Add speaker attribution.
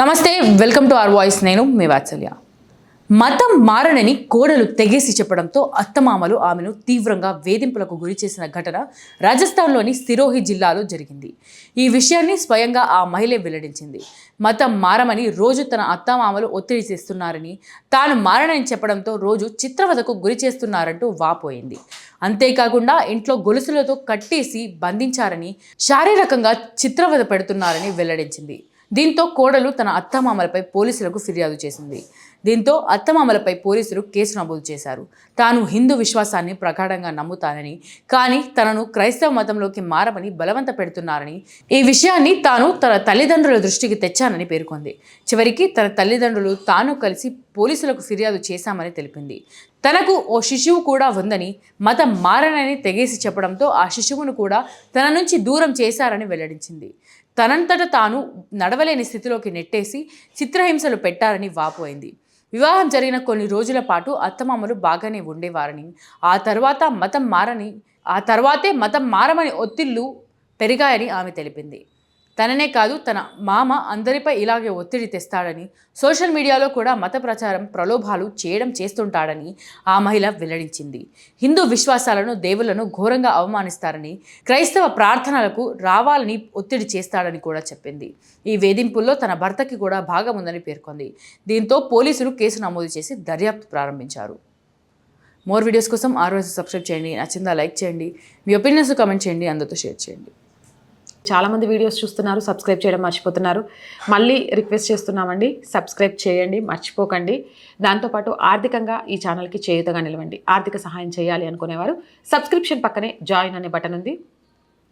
Speaker 1: నమస్తే welcome to our voice. నేను మీ వాత్సల్య. మతం మారనని కోడలు తెగేసి చెప్పడంతో అత్తమామలు ఆమెను తీవ్రంగా వేధింపులకు గురి చేసిన ఘటన రాజస్థాన్లోని సిరోహి జిల్లాలో జరిగింది. ఈ విషయాన్ని స్వయంగా ఆ మహిళ వెల్లడించింది. మతం మారమని రోజు తన అత్తమామలు ఒత్తిడి చేస్తున్నారని తాను మారనని చెప్పడంతో రోజు చిత్రవదకు గురి చేస్తున్నారంటూ వాపోయింది. అంతేకాకుండా ఇంట్లో గొలుసులతో కట్టేసి బంధించారని శారీరకంగా చిత్రవద పెడుతున్నారని వెల్లడించింది. దీంతో కోడలు తన అత్తమామలపై పోలీసులకు ఫిర్యాదు చేసింది. దీంతో అత్తమామలపై పోలీసులు కేసు నమోదు చేశారు. తాను హిందూ విశ్వాసాన్ని ప్రగాఢంగా నమ్ముతానని కానీ తనను క్రైస్తవ మతంలోకి మారమని బలవంత పెడుతున్నారని ఈ విషయాన్ని తాను తన తల్లిదండ్రుల దృష్టికి తెచ్చానని పేర్కొంది. చివరికి తన తల్లిదండ్రులు తాను కలిసి పోలీసులకు ఫిర్యాదు చేశామని తెలిపింది. తనకు ఓ శిశువు కూడా ఉందని మతం మారనని తెగేసి చెప్పడంతో ఆ శిశువును కూడా తన నుంచి దూరం చేశారని వెల్లడించింది. తనంతట తాను నడవలేని స్థితిలోకి నెట్టేసి చిత్రహింసలు పెట్టారని వాపోయింది వివాహం జరిగిన కొన్ని రోజుల పాటు అత్తమామలు బాగానే ఉండేవారని ఆ తర్వాత మతం మారని ఆ తర్వాతే మతం మారమని ఒత్తిళ్ళు పెరిగాయని ఆమె తెలిపింది. తననే కాదు తన మామ అందరిపై ఇలాగే ఒత్తిడి తెస్తాడని సోషల్ మీడియాలో కూడా మత ప్రచారం ప్రలోభాలు చేయడం చేస్తుంటాడని ఆ మహిళ వెల్లడించింది. హిందూ విశ్వాసాలను దేవులను ఘోరంగా అవమానిస్తారని క్రైస్తవ ప్రార్థనలకు రావాలని ఒత్తిడి చేస్తాడని కూడా చెప్పింది. ఈ వేధింపుల్లో తన భర్తకి కూడా భాగం ఉందని పేర్కొంది. దీంతో పోలీసులు కేసు నమోదు చేసి దర్యాప్తు ప్రారంభించారు. మోర్ వీడియోస్ కోసం ఆర్వైస్ సబ్స్క్రైబ్ చేయండి. నచ్చిందా లైక్ చేయండి. మీ ఒపీనియన్స్ కామెంట్ చేయండి. అందరితో షేర్ చేయండి.
Speaker 2: చాలామంది వీడియోస్ చూస్తున్నారు సబ్స్క్రైబ్ చేయడం మర్చిపోతున్నారు. మళ్ళీ రిక్వెస్ట్ చేస్తున్నామండి సబ్స్క్రైబ్ చేయండి మర్చిపోకండి. దాంతోపాటు ఆర్థికంగా ఈ ఛానల్కి చేయుతగా నిలవండి. ఆర్థిక సహాయం చేయాలి అనుకునేవారు సబ్స్క్రిప్షన్ పక్కనే జాయిన్ అనే బటన్ ఉంది.